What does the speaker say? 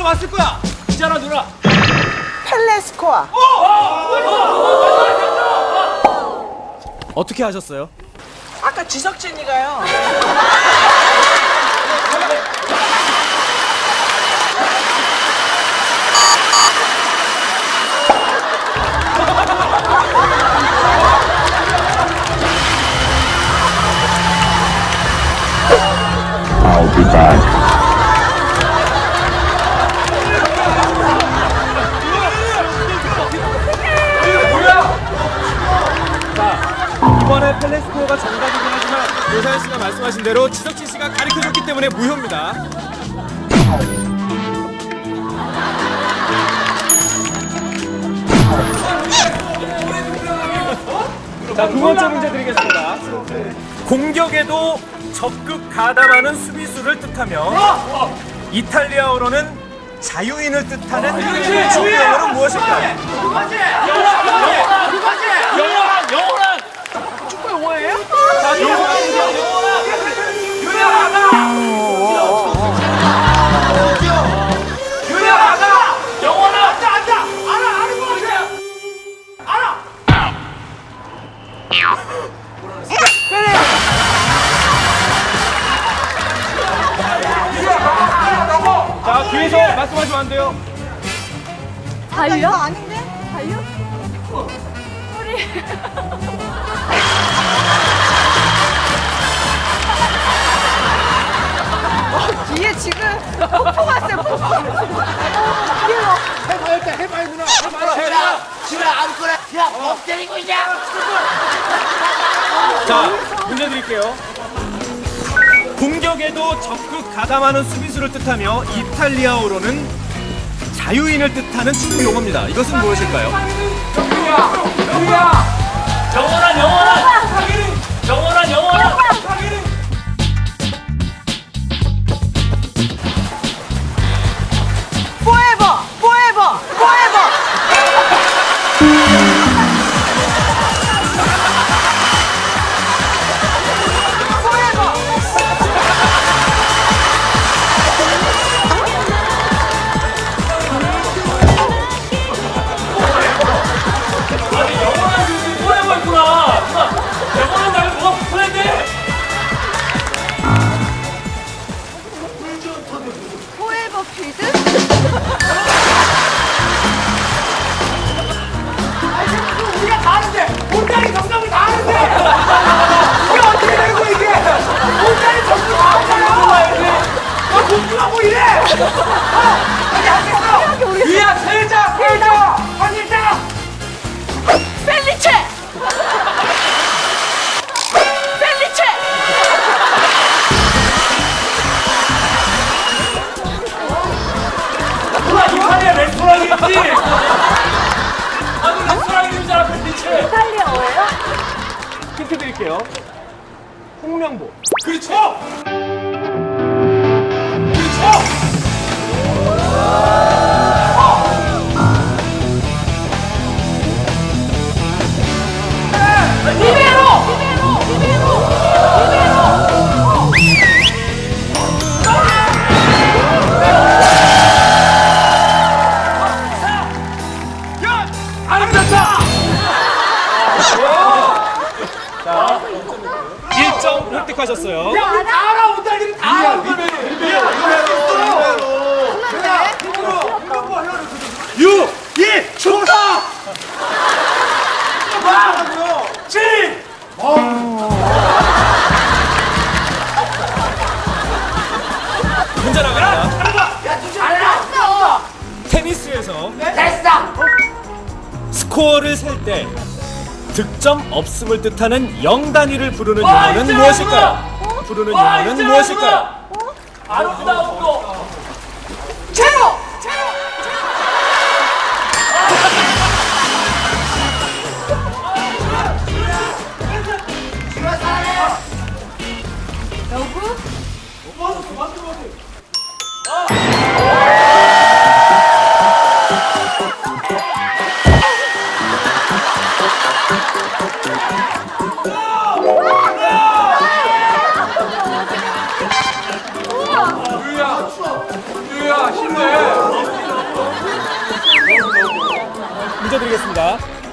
들어봤을 거야. 있잖아 누나. 펠레스코아. 어떻게 하셨어요? 아까 지석진이가요. I'll be back. 스코어가 정답이긴 하지만 노사연 씨가 말씀하신 대로 지석진 씨가 가르쳐줬기 때문에 무효입니다. 자, 두 번째 문제 드리겠습니다. 공격에도 적극 가담하는 수비수를 뜻하며 이탈리아어로는 자유인을 뜻하는 축구영어는 무엇일까요? 자, 뒤에서 말씀하시면 안 돼요. 달려? 아닌데? 달려? 우리 뒤에 지금 폭포 왔어요 폭포 자, 문제 드릴게요. 공격에도 적극 가담하는 수비수를 뜻하며 이탈리아어로는 자유인을 뜻하는 축구 용어입니다. 이것은 무엇일까요? 필드? 드릴게요. 홍명보. 그렇죠 점 획득하셨어요. 야 우리 다 알아 온달들이 다 알아 유! 이! 좋다! 칠! 문제 나갑니다. 알았어! 테니스에서 됐어! 스코어를 셀 때 득점 없음을 뜻하는 0 단위를 부르는 와, 용어는 이제 무엇일까요? 부르는 와, 용어는 이제 무엇일까요? 아름다운 거 제로! 보겠습니다.